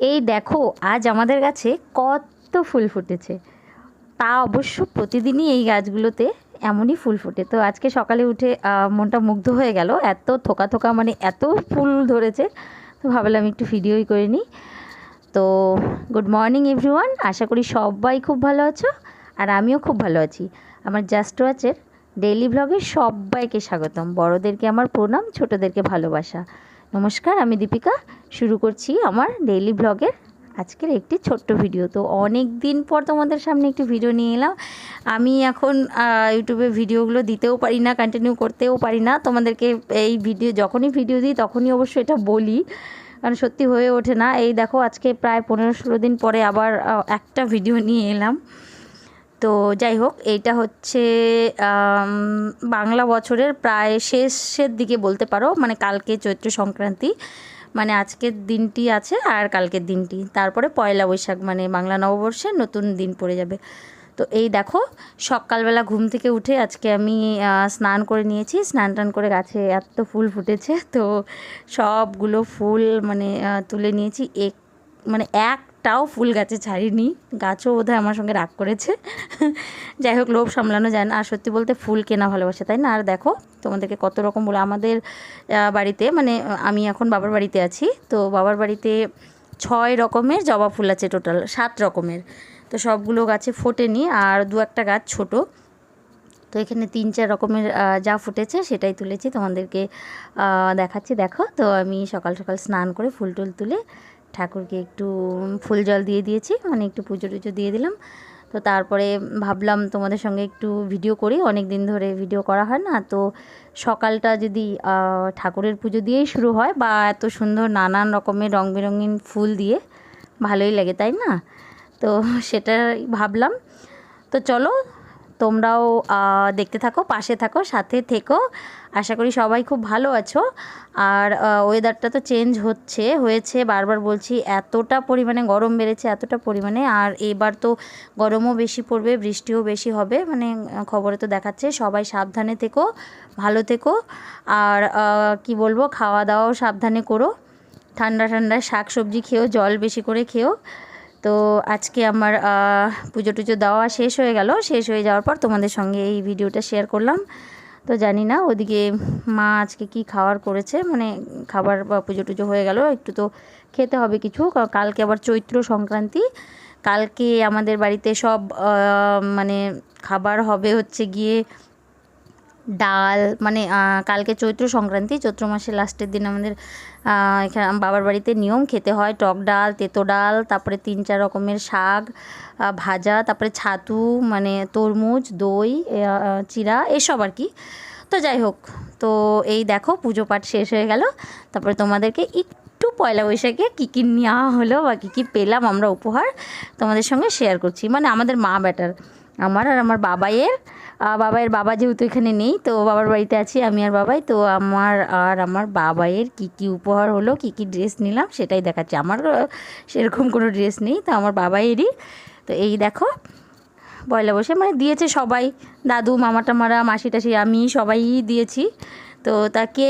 এই দেখো, আজ আমাদের গাছে কত ফুল ফুটেছে। তা অবশ্য প্রতিদিনই এই গাছগুলোতে এমনই ফুল ফোটে। তো আজকে সকালে উঠে মনটা মুগ্ধ হয়ে গেল, এত থোকা থোকা মানে এত ফুল ধরেছে। তো ভাবলাম একটু ভিডিওই করে নিই। তো গুড মর্নিং এভরিওয়ান, আশা করি সবাই খুব ভালো আছো, আর আমিও খুব ভালো আছি। আমার জাস্ট ওয়াচের ডেইলি ব্লগে সবাইকে স্বাগতম। বড়োদেরকে আমার প্রণাম, ছোটোদেরকে ভালোবাসা। নমস্কার, আমি দীপিকা। শুরু করছি আমার ডেইলি ব্লগের আজকের একটি ছোট্ট ভিডিও তো অনেক দিন পর তোমাদের সামনে একটি ভিডিও নিয়ে এলাম। আমি এখন ইউটিউবে ভিডিওগুলো দিতেও পারি না কন্টিনিউ করতেও পারি না। তোমাদেরকে এই ভিডিও যখনই ভিডিও দিই, তখনই অবশ্য এটা বলি। কারণ সত্যি হয়ে ওঠে না। এই দেখো, আজকে প্রায় পনেরো ষোলো দিন পরে আবার একটা ভিডিও নিয়ে এলাম। তো যাই হোক, এইটা হচ্ছে বাংলা বছরের প্রায় শেষের দিকে বলতে পারো মানে কালকে চৈত্র সংক্রান্তি। মানে আজকের দিনটি আছে আর কালকের দিনটি। তারপরে পয়লা বৈশাখ মানে বাংলা নববর্ষের নতুন দিন পড়ে যাবে। তো এই দেখো, সকালবেলা ঘুম থেকে উঠে আজকে আমি স্নান করে নিয়েছি। স্নান টান করে গাছে এত ফুল ফুটেছে, তো সবগুলো ফুল মানে তুলে নিয়েছি। এক মানে একটাও ফুল গাছে ছাড়িনি, গাছও বোধহয় আমার সঙ্গে রাগ করেছে। যাই হোক, লোভ সামলানো যায় না। আর সত্যি বলতে ফুল কেনা ভালোবাসে, তাই না? আর দেখো, তোমাদেরকে কত রকম বলে আমাদের বাড়িতে মানে আমি এখন বাবার বাড়িতে আছি। তো বাবার বাড়িতে ছয় রকমের জবা ফুল আছে টোটাল সাত রকমের। তো সবগুলো গাছে ফোটেনি, আর দু একটা গাছ ছোটো। তো এখানে তিন, চার রকমের যা ফুটেছে সেটাই তুলেছি, তোমাদেরকে দেখাচ্ছি। দেখো, তো আমি সকাল সকাল স্নান করে ফুল টুল তুলে ঠাকুরকে একটু ফুল জল দিয়ে দিয়েছি মানে একটু পুজো টুজো দিয়ে দিলাম। তো তারপরে ভাবলাম তোমাদের সঙ্গে একটু ভিডিও করি অনেক দিন ধরে ভিডিও করা হয় না। তো সকালটা যদি ঠাকুরের পুজো দিয়েই শুরু হয় বা এত সুন্দর নানান রকমের রং বেরঙিন ফুল দিয়ে, ভালোই লাগে, তাই না? তো সেটাই ভাবলাম। তো চলো তোমরাও দেখতে থাকো, পাশে থাকো, সাথে থেকো। আশা করি সবাই খুব ভালো আছো। আর ওয়েদারটা তো চেঞ্জ হচ্ছে, হয়েছে। বারবার বলছি, এতটা পরিমাণে গরম বেড়েছে, এতটা পরিমাণে। আর এবার তো গরমও বেশি পড়বে, বৃষ্টিও বেশি হবে। মানে খবরে তো দেখাচ্ছে, সবাই সাবধানে থেকো, ভালো থেকো। আর কি বলব খাওয়া দাওয়াও সাবধানে করো। ঠান্ডা ঠান্ডা শাক সবজি খেও জল বেশি করে খেও তো আজকে আমার পুজো টুজো দেওয়া শেষ হয়ে গেল। শেষ হয়ে যাওয়ার পর তোমাদের সঙ্গে এই ভিডিওটা শেয়ার করলাম। তো জানি না ওদিকে মা আজকে কি খাওয়ার করেছে মানে খাবার বা পুজো টুজো হয়ে গেল, একটু তো খেতে হবে কিছু। কালকে আবার চৈত্র সংক্রান্তি। কালকে আমাদের বাড়িতে সব মানে খাবার হবে হচ্ছে গিয়ে ডাল মানে কালকে চৈত্র সংক্রান্তি, চৈত্র মাসের লাস্টের দিন আমাদের এখানে বাবার বাড়িতে নিয়ম, খেতে হয় টক ডাল, তেতো ডাল, তারপরে তিন, চার রকমের শাক ভাজা, তারপরে ছাতু মানে তরমুজ, দই চিরা, এসব আর কি। তো যাই হোক, তো এই দেখো, পুজো পাঠ শেষ হয়ে গেল। তারপরে তোমাদেরকে একটু পয়লা বৈশাখে কী কী নেওয়া হলো বা কী কী পেলাম আমরা উপহার তোমাদের সঙ্গে শেয়ার করছি। মানে আমাদের মা ব্যাটার আমার আর আমার বাবাইয়ের বাবাইয়ের বাবা যেহেতু এখানে নেই, তো বাবার বাড়িতে আছি আমি আর বাবাই। তো আমার আর আমার বাবাইয়ের কী কী উপহার হলো, কী কী ড্রেস নিলাম সেটাই দেখাচ্ছি। আমার সেরকম কোনো ড্রেস নেই, তো আমার বাবাইয়েরই। তো এই দেখো পয়লা বসে মানে দিয়েছে সবাই। দাদু, মামা টামারা, মাসি টাসি, আমি সবাই দিয়েছি। তো তাকে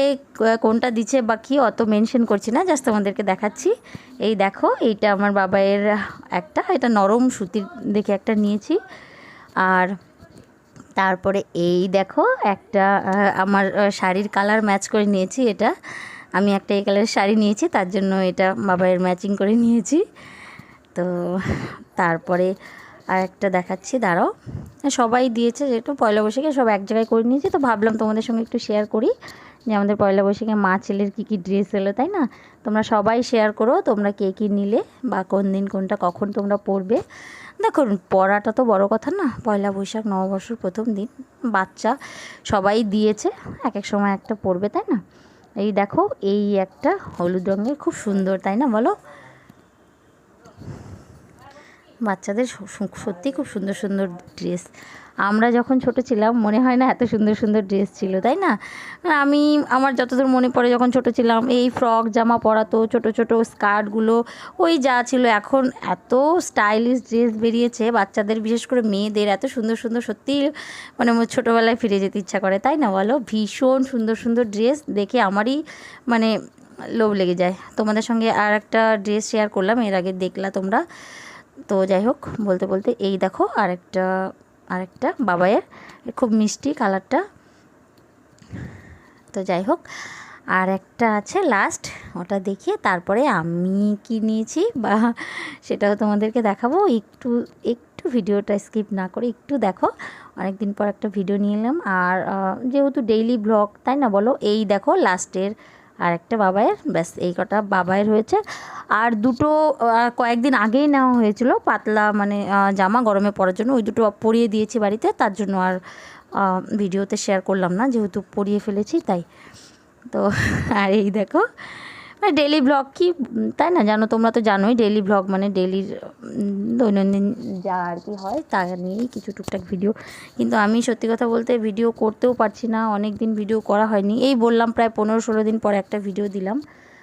কোনটা দিচ্ছে বা কী অত মেনশন করছি না, জাস্ট তোমাদেরকে দেখাচ্ছি। এই দেখো, এইটা আমার বাবাইয়ের একটা, এটা নরম সুতির দেখে একটা নিয়েছি। আর তারপরে এই দেখো একটা আমার শাড়ির কালার ম্যাচ করে নিয়েছি এটা। আমি একটা এই কালারের শাড়ি নিয়েছি, তার জন্য এটা বাবাইয়ের ম্যাচিং করে নিয়েছি। তো তারপরে আর একটা দেখাচ্ছি, দাঁড়াও। সবাই দিয়েছে যেহেতু পয়লা বৈশাখে, সব এক জায়গায় করে নিয়েছি, তো ভাবলাম তোমাদের সঙ্গে একটু শেয়ার করি যে আমাদের পয়লা বৈশাখে মা ছেলের কী কী ড্রেস এলো, তাই না? তোমরা সবাই শেয়ার করো, তোমরা কে কী নিলে বা কোন দিন কোনটা কখন তোমরা পড়বে দেখুন, পড়াটা তো বড় কথা না। পয়লা বৈশাখ নববর্ষর প্রথম দিন। বাচ্চা সবাই দিয়েছে এক এক সময় একটা পড়বে, তাই না? এই দেখো, এই একটা হলুদ রঙের, খুব সুন্দর, তাই না বলো? বাচ্চাদের সত্যি খুব সুন্দর সুন্দর ড্রেস। আমরা যখন ছোট ছিলাম, মনে হয় না এত সুন্দর সুন্দর ড্রেস ছিল, তাই না? আমি, আমার যতদূর মনে পড়ে যখন ছোট ছিলাম, এই ফ্রক, জামা পরাতো ছোট ছোট স্কার্টগুলো ওই যা ছিল, এখন এত স্টাইলিশ ড্রেস বেরিয়েছে, বাচ্চাদের, বিশেষ করে মেয়েদের, এত সুন্দর সুন্দর সত্যি মানে ছোটোবেলায় ফিরে যেতে ইচ্ছা করে, তাই না বলো? ভীষণ সুন্দর সুন্দর ড্রেস দেখে আমারই মানে লোভ লেগে যায়। তোমাদের সঙ্গে আর একটা ড্রেস শেয়ার করলাম, এর আগে দেখলা তোমরা। তো যাই হোক বলতে বলতে এই দেখো আরেকটা আরেকটা বাবাইয়ের খুব মিষ্টি কালারটা। তো যাই হোক আর একটা আছে লাস্ট ওটা দেখিয়ে তারপরে আমি কি নিয়েছি বা সেটাও তোমাদেরকে দেখাবো। একটু একটু ভিডিওটা স্কিপ না করে একটু দেখো। অনেক দিন পর একটা ভিডিও নিয়ে এলাম। আর যেহেতু ডেইলি ব্লগ তাই না বলো? এই দেখো লাস্টের আর একটা বাবায়ের, ব্যাস এই কটা বাবায়ের হয়েছে। আর দুটো কয়েকদিন আগেই নেওয়া হয়েছিল পাতলা মানে জামা গরমে পরার জন্য। ওই দুটো পরিয়ে দিয়েছি বাড়িতে, তার জন্য আর ভিডিওতে শেয়ার করলাম না, যেহেতু পরিয়ে ফেলেছি তাই। তো আর এই দেখো মানে ডেলি ব্লগ কি তাই না? জানো, তোমরা তো জানোই ডেলি ব্লগ মানে ডেলির দৈনন্দিন যা আর কি হয়, তা নিয়েই কিছু টুকটাক ভিডিও কিন্তু আমি সত্যি কথা বলতে ভিডিও করতেও পারছি না অনেক দিন ভিডিও করা হয়নি। এই বললাম প্রায় পনেরো ষোলো দিন পর একটা ভিডিও দিলাম।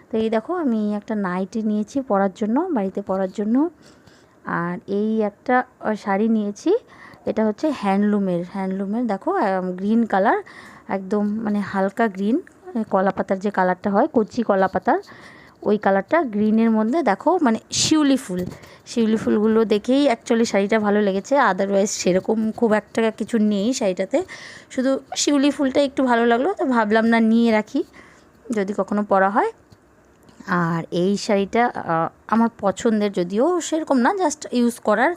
তো এই দেখো, আমি একটা নাইটি নিয়েছি পরার জন্য, বাড়িতে পরার জন্য। আর এই একটা শাড়ি নিয়েছি, এটা হচ্ছে হ্যান্ডলুমের হ্যান্ডলুমের দেখো গ্রিন কালার একদম মানে হালকা গ্রিন কলা পাতার যে কালারটা হয়, কচি কলা পাতার ওই কালারটা গ্রিনের মধ্যে দেখো মানে শিউলি ফুল। শিউলি ফুলগুলো দেখেই অ্যাকচুয়ালি শাড়িটা ভালো লেগেছে। আদারওয়াইজ সেরকম খুব একটা কিছু নেই শাড়িটাতে। শুধু শিউলি ফুলটা একটু ভালো লাগল, তো ভাবলাম না নিয়ে রাখি, যদি কখনো পরা হয়। আর এই শাড়িটা আমার পছন্দের যদিও সেরকম না জাস্ট ইউজ করার।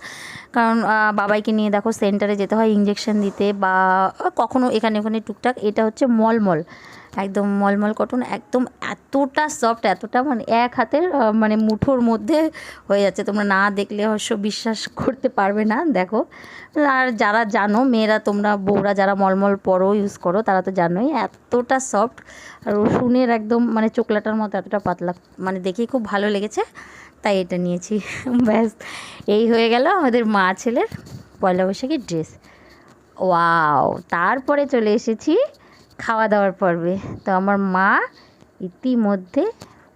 কারণ বাবাইকে নিয়ে দেখো সেন্টারে যেতে হয় ইঞ্জেকশন দিতে, বা কখনো এখানে ওখানে টুকটাক, এটা হচ্ছে মলমল। একদম মলমল কটন, একদম এতটা সফট এতটা মানে এক হাতের মানে মুঠোর মধ্যে হয়ে যাচ্ছে। তোমরা না দেখলে অবশ্য বিশ্বাস করতে পারবে না, দেখো। আর যারা জানো, মেয়েরা, তোমরা, বউরা যারা মলমল পরো ইউজ করো, তারা তো জানোই, এতটা সফট আর রসুনের একদম মানে চোকলাটার মতো এতটা পাতলা মানে দেখেই খুব ভালো লেগেছে। তাই এটা নিয়েছি। ব্যাস, এই হয়ে গেল আমাদের মা ছেলের পয়লা বৈশাখের ড্রেস ওয়াও, তারপরে চলে এসেছি খাওয়া দাওয়ার পর্বে। তো আমার মা ইতিমধ্যে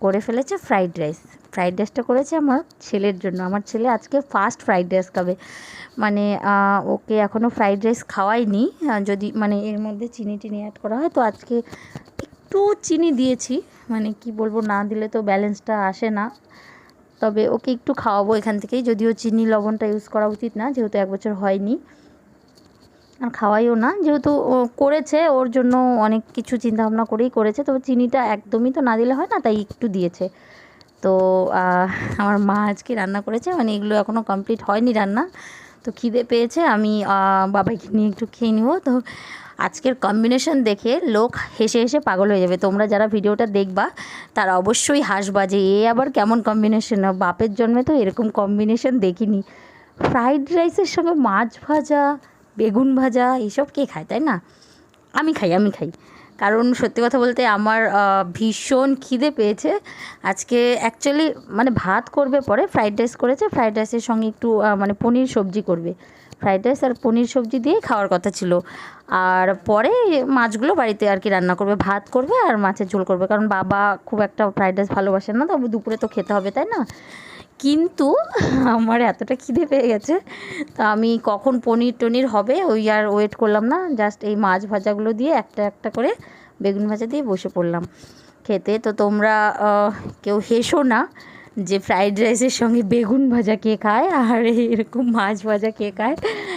করে ফেলেছে ফ্রাইড রাইস। ফ্রাইড রাইসটা করেছে আমার ছেলের জন্য। আমার ছেলে আজকে ফার্স্ট ফ্রাইড রাইস খাবে। মানে ওকে এখনও ফ্রাইড রাইস খাওয়াইনি। যদি মানে এর মধ্যে চিনি টিনি অ্যাড করা হয়, তো আজকে একটু চিনি দিয়েছি। মানে কি বলব, না দিলে তো ব্যালেন্সটা আসে না। তবে ওকে একটু খাওয়াবো এখান থেকেই। যদিও চিনি লবণটা ইউজ করা উচিত না, যেহেতু এক বছর হয়নি। আর খাওয়াইও না। যেহেতু করেছে, ওর জন্য অনেক কিছু চিন্তাভাবনা করেই করেছে। তো চিনিটা একদমই তো না দিলে হয় না, তাই একটু দিয়েছে। তো আমার মা আজকে রান্না করেছে। মানে এগুলো এখনও কমপ্লিট হয়নি রান্না। তো খিদে পেয়েছে, আমি বাবাকে নিয়ে একটু খেয়ে নিব। তো আজকের কম্বিনেশন দেখে লোক হেসে হেসে পাগল হয়ে যাবে। তোমরা যারা ভিডিওটা দেখবা, তারা অবশ্যই হাসবা যে, এ আবার কেমন কম্বিনেশন বাপের জন্মে তো এরকম কম্বিনেশন দেখিনি। ফ্রাইড রাইসের সঙ্গে মাছ ভাজা বেগুন ভাজা এইসব কে খায়, তাই না? আমি খাই আমি খাই। কারণ সত্যি কথা বলতে আমার ভীষণ খিদে পেয়েছে। আজকে অ্যাকচুয়ালি মানে ভাত করবে পরে ফ্রাইড রাইস করেছে। ফ্রাইড রাইসের সঙ্গে একটু মানে পনির সবজি করবে। ফ্রাইড রাইস আর পনির সবজি দিয়েই খাওয়ার কথা ছিল। আর পরে মাছগুলো বাড়িতে আর কি রান্না করবে। ভাত করবে আর মাছের ঝোল করবে। কারণ বাবা খুব একটা ফ্রাইড রাইস ভালোবাসেন না, তবে দুপুরে তো খেতে হবে, তাই না? কিন্তু আমার এতটা খিদে পেয়ে গেছে, তো আমি কখন পনির টনির হবে ওই আর ওয়েট করলাম না জাস্ট এই মাছ ভাজাগুলো দিয়ে একটা একটা করে বেগুন ভাজা দিয়ে বসে পড়লাম। খেতে তো তোমরা কেউ হেসো না যে ফ্রাইড রাইসের সঙ্গে বেগুন ভাজা কে খায় আর এরকম মাছ ভাজা কে খায়।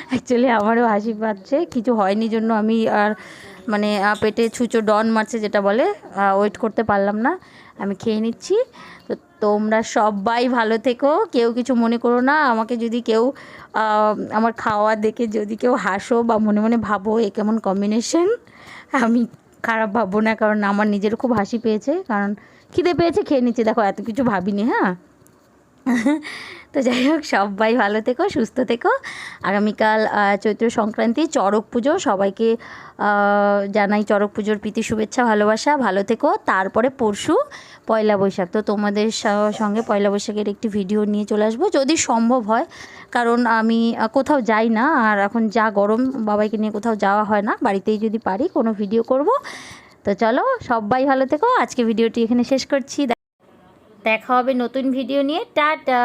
অ্যাকচুয়ালি আমারও হাসি পাচ্ছে কিছু হয়নি জন্য আমি আর মানে পেটে ছুঁচো ডন মারছে যেটা বলে ওয়েট করতে পারলাম না। আমি খেয়ে নিচ্ছি। তো তোমরা সবাই ভালো থেকো, কেউ কিছু মনে করো না। আমাকে যদি কেউ আমার খাওয়া দেখে যদি কেউ হাসো বা মনে মনে ভাবো এ কেমন কম্বিনেশন আমি খারাপ ভাববো না, কারণ আমার নিজেরও খুব হাসি পেয়েছে। কারণ খিদে পেয়েছে, খেয়ে নিচ্ছি। দেখো, এত কিছু ভাবিনি হ্যাঁ? তো যাই হোক, সবাই ভালো থেকো, সুস্থ থেকো। আগামীকাল চৈত্র সংক্রান্তি, চড়ক পুজো, সবাইকে জানাই চড়ক পুজোর প্রীতি, শুভেচ্ছা, ভালোবাসা। ভালো থেকো। তারপরে পরশু পয়লা বৈশাখ। তো তোমাদের সঙ্গে পয়লা বৈশাখের একটি ভিডিও নিয়ে চলে আসব। যদি সম্ভব হয়, কারণ আমি কোথাও যাই না, আর এখন যা গরম, বাবাইকে নিয়ে কোথাও যাওয়া হয় না, বাড়িতেই যদি পারি, কোনো ভিডিও করব। তো চলো, সবাই ভালো থেকো। আজকে ভিডিওটি এখানে শেষ করছি। দেখা হবে নতুন ভিডিও নিয়ে টাটা!